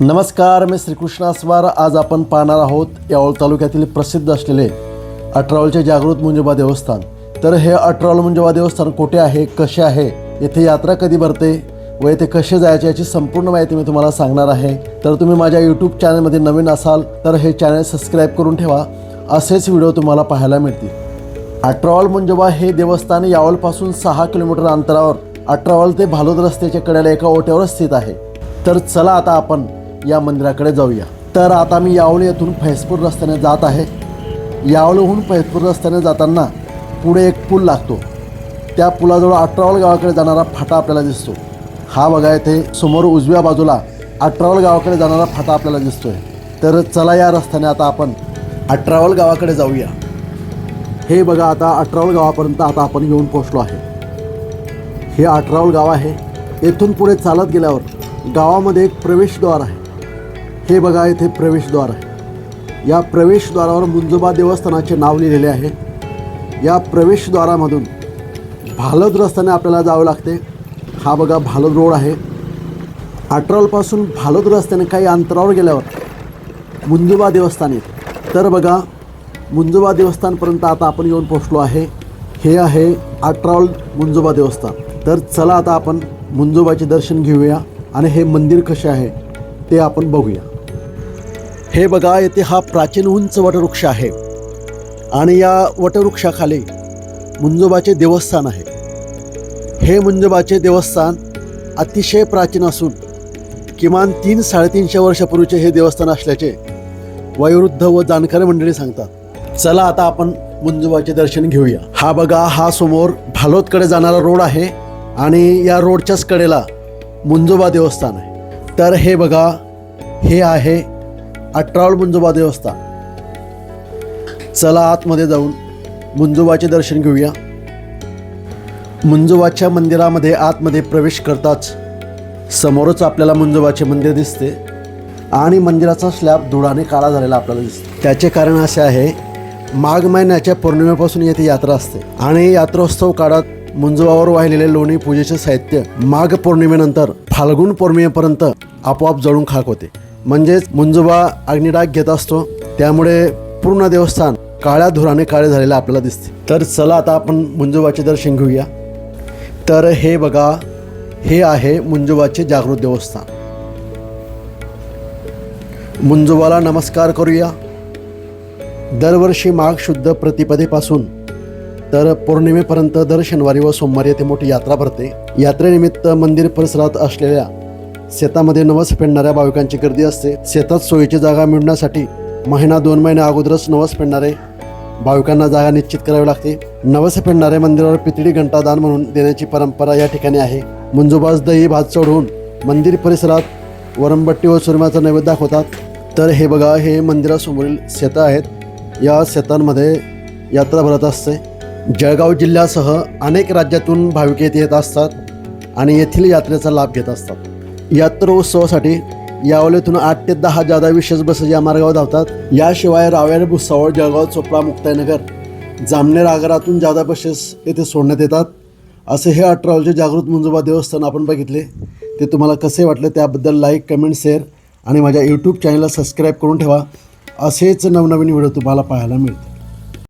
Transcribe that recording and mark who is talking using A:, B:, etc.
A: नमस्कार मी श्रीकृष्ण आसवार. आज आपण पाहणार आहोत यावळ तालुक्यातील प्रसिद्ध असलेले अठरावलचे जागृत मुंजोबा देवस्थान. तर हे अठरावल मुंजोबा देवस्थान कुठे आहे कसे आहे येथे यात्रा कधी भरते व येथे कसे जायचे याची संपूर्ण माहिती मी तुम्हाला सांगणार आहे. तर तुम्ही माझ्या यूट्यूब चॅनलमध्ये नवीन असाल तर हे चॅनल सबस्क्राईब करून ठेवा. असेच व्हिडिओ तुम्हाला पाहायला मिळतील. अठरावल मुंजोबा हे देवस्थान यावलपासून सहा किलोमीटर अंतरावर अठरावल ते भालोद रस्त्याच्या कडेला एका ओट्यावर स्थित आहे. तर चला आता आपण या मंदिराकडे जाऊया. तर आता मी यावळी येथून फैजपूर रस्त्याने जात आहे. यावळीहून फैजपूर रस्त्याने जाताना पुढे एक पूल लागतो. त्या पुलाजवळ अठरावल गावाकडे जाणारा फाटा आपल्याला दिसतो. हा बघा इथे समोर उजव्या बाजूला अठरावल गावाकडे जाणारा फाटा आपल्याला दिसतोय. तर चला या रस्त्याने आता आपण अठरावल गावाकडे जाऊया. हे बघा आता अठरावल गावापर्यंत आता आपण येऊन पोहोचलो आहे. हे अठरावल गाव आहे. येथून पुढे चालत गेल्यावर गावामध्ये एक प्रवेशद्वार आहे. हे बघा इथे प्रवेशद्वार. आहे या प्रवेशद्वारावर मुंजोबा देवस्थानाचे नाव लिहिलेले आहे. या प्रवेशद्वारामधून भालद रस्त्याने आपल्याला जावं लागते. हा बघा भालद रोड आहे. अटरालपासून भालद रस्त्याने काही अंतरावर गेल्यावर मुंजोबा देवस्थान येते तर बघा मुंजोबा देवस्थानपर्यंत आता आपण येऊन पोचलो आहे. हे आहे अठरावल मुंजोबा देवस्थान. तर चला आता आपण मुंजोबाचे दर्शन घेऊया आणि हे मंदिर कसे आहे ते आपण बघूया. हे बघा येथे हा प्राचीन उंच वटवृक्ष आहे. आणि या वटवृक्षाखाली मुंजोबाचे देवस्थान आहे. हे मुंजोबाचे देवस्थान अतिशय प्राचीन असून किमान तीन साडेतीनशे वर्षापूर्वीचे हे देवस्थान असल्याचे वयोवृद्ध व जाणकार मंडळी सांगतात. चला आता आपण मुंजोबाचे दर्शन घेऊया. हा बघा हा समोर भालोदकडे जाणारा रोड आहे आणि या रोडच्याच कडेला मुंजोबा देवस्थान आहे. तर हे बघा हे आहे अठरावळ मुंजोबा देवस्थान. चला आतमध्ये जाऊन मुंजोबाचे दर्शन घेऊया. मुंजोबाच्या मंदिरामध्ये आतमध्ये प्रवेश करताच समोरच आपल्याला मुंजोबाचे मंदिर दिसते आणि मंदिराचा स्लॅब धुळाने काळा झालेला आपल्याला दिसतो. त्याचे कारण असे आहे माघ महिन्याच्या पौर्णिमेपासून येथे यात्रा असते आणि यात्रोत्सव काळात मुंजोबावर वाहिलेले लोणी पूजेचे साहित्य माघ पौर्णिमेनंतर फाल्गुन पौर्णिमेपर्यंत आपोआप जळून खाक होते. म्हणजेच मुंजोबा अग्निडाग घेत असतो. त्यामुळे पूर्ण देवस्थान काळ्या धुराने काळे झालेलं आपल्याला दिसते. तर चला आता आपण मुंजोबाचे दर्शन घेऊया. तर हे बघा हे आहे मुंजोबाचे जागृत देवस्थान. मुंजोबाला नमस्कार करूया. दरवर्षी माघ शुद्ध प्रतिपदेपासून तर पौर्णिमेपर्यंत दर शनिवारी व सोमवारी येथे मोठी यात्रा भरते. यात्रेनिमित्त मंदिर परिसरात असलेल्या शेतामध्ये नवस फेडणाऱ्या भाविकांची गर्दी असते. शेतात सोयीची जागा मिळण्यासाठी महिना दोन महिने अगोदरच नवस फेडणारे भाविकांना जागा निश्चित करावी लागते. नवस फेडणारे मंदिरावर पितळी घंटा दान म्हणून देण्याची परंपरा या ठिकाणी आहे. मुंजोबास दही भात चढवून मंदिर परिसरात वरमबट्टी व सुरम्याचा नैवेद्य दाखवतात. तर हे बघा हे मंदिरासमोरील शेतं आहेत. या शेतांमध्ये यात्रा भरत असते. जळगाव जिल्ह्यासह अनेक राज्यातून भाविक येथे येत असतात आणि येथील यात्रेचा लाभ घेत असतात. यात्रोत्सवासाठी यावलेतून आठ ते दहा जादा विशेष बसेस या मार्गावर धावतात. याशिवाय रावेर भुसावळ जळगाव चोपडा मुक्ताईनगर जामनेर आगारातून जादा बसेस येथे सोडण्यात येतात. असे हे अठरावलचे जागृत मुंजोबा देवस्थान आपण बघितले. ते तुम्हाला कसे वाटले त्याबद्दल लाईक कमेंट शेअर आणि माझ्या यूट्यूब चॅनलला सबस्क्राईब करून ठेवा. असेच नवनवीन व्हिडिओ तुम्हाला पाहायला मिळतील.